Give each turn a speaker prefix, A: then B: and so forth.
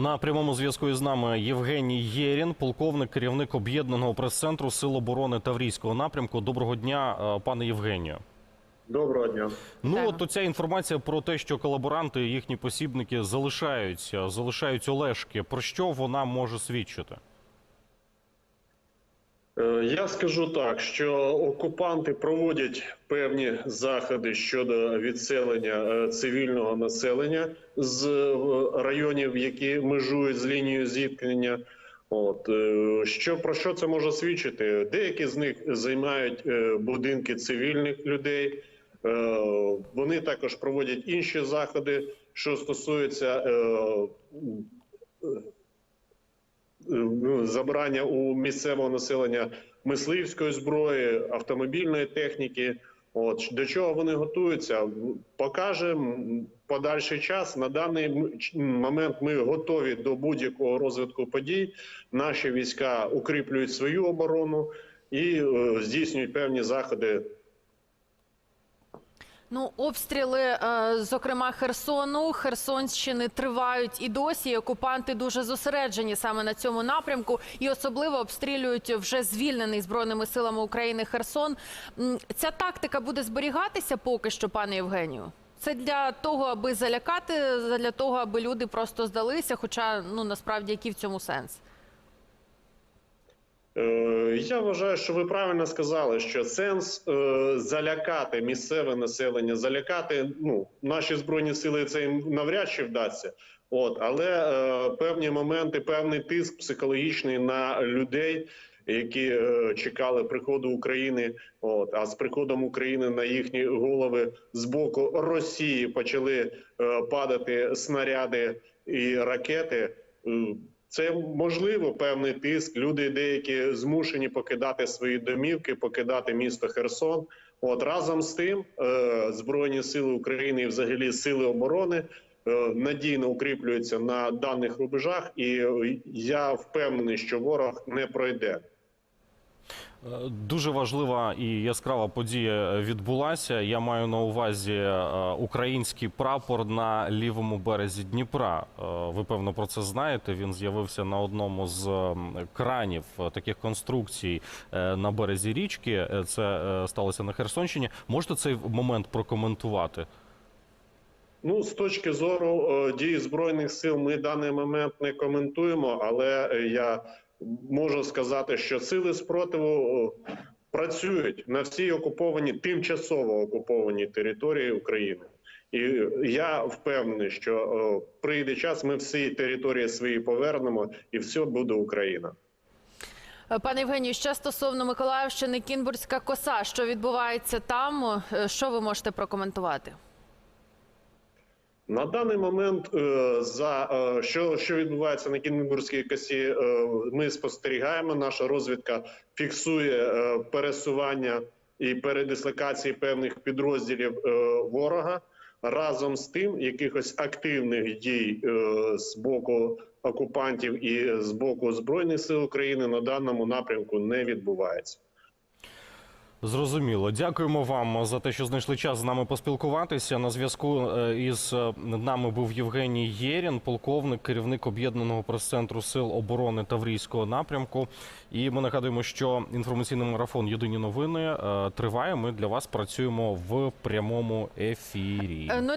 A: На прямому зв'язку із нами Євгеній Єрін, полковник, керівник об'єднаного прес-центру Сил оборони Таврійського напрямку. Доброго дня, е, пане Євгенію.
B: Доброго дня.
A: Ну
C: Вітаємо.
A: от оця інформація про те, що колаборанти, їхні посібники залишаються, залишають Олешки. Про що вона може свідчити?
B: Е, Я скажу так, що окупанти проводять певні заходи щодо відселення е, цивільного населення з е, районів, які межують з лінією зіткнення. От що про що це може свідчити? Деякі з них займають будинки цивільних людей. Вони також проводять інші заходи, що стосуються ну, забрання у місцевого населення мисливської зброї, автомобільної техніки. От до чого вони готуються, покаже подальший час. На даний момент ми готові до будь-якого розвитку подій. Наші війська укріплюють свою оборону і е, здійснюють певні заходи
C: Ну, обстріли, е, зокрема Херсону, Херсонщини тривають і досі. Окупанти дуже зосереджені саме на цьому напрямку і особливо обстрілюють вже звільнений збройними силами України Херсон. Ця тактика буде зберігатися поки що, пане Євгенію. Це для того, аби залякати, для того, аби люди просто здалися. Хоча ну насправді який в цьому сенс?
B: Е, Я вважаю, що ви правильно сказали, що сенс е, залякати місцеве населення, залякати ну наші збройні сили це їм навряд чи вдасться. От але е, певні моменти, певний тиск психологічний на людей, які е, чекали приходу України. От а з приходом України на їхні голови з боку Росії почали е, падати снаряди і ракети. Е, це можливо певний тиск. Люди деякі змушені покидати свої домівки, покидати місто Херсон. От разом з тим, е, збройні сили України і взагалі сили оборони е, надійно укріплюються на даних рубежах, і я впевнений, що ворог не пройде.
A: Е, Дуже важлива і яскрава подія відбулася. Я маю на увазі е, український прапор на лівому березі Дніпра. Е, Ви певно про це знаєте. Він з'явився на одному з кранів таких конструкцій на березі річки. Це сталося на Херсонщині. Можете цей момент прокоментувати?
B: Ну, з точки зору дій збройних сил, ми даний момент не коментуємо, але я можу сказати, що сили спротиву е, працюють на всій окупованій, тимчасово окупованій території України. І я впевнений, що е, прийде час, ми всі території свої повернемо, і все буде Україна.
C: Е, Пане Євгенію, ще стосовно Миколаївщини, Кінбурзька коса, що відбувається там, що ви можете прокоментувати?
B: На даний момент е, за е, що, що відбувається на Кінбурзькій косі, е, ми спостерігаємо. Наша розвідка фіксує пересування і передислокації певних підрозділів ворога. Разом з тим, якихось активних дій з боку окупантів і з боку збройних сил України на даному напрямку не відбувається.
A: Зрозуміло. Дякуємо вам за те, що знайшли час з нами поспілкуватися. На зв'язку е, із е, нами був Євгеній Єрін, полковник, керівник об'єднаного прес-центру сил оборони Таврійського напрямку. І ми нагадуємо, що інформаційний марафон Єдині новини е, триває. Ми для вас працюємо в прямому ефірі.
C: Ну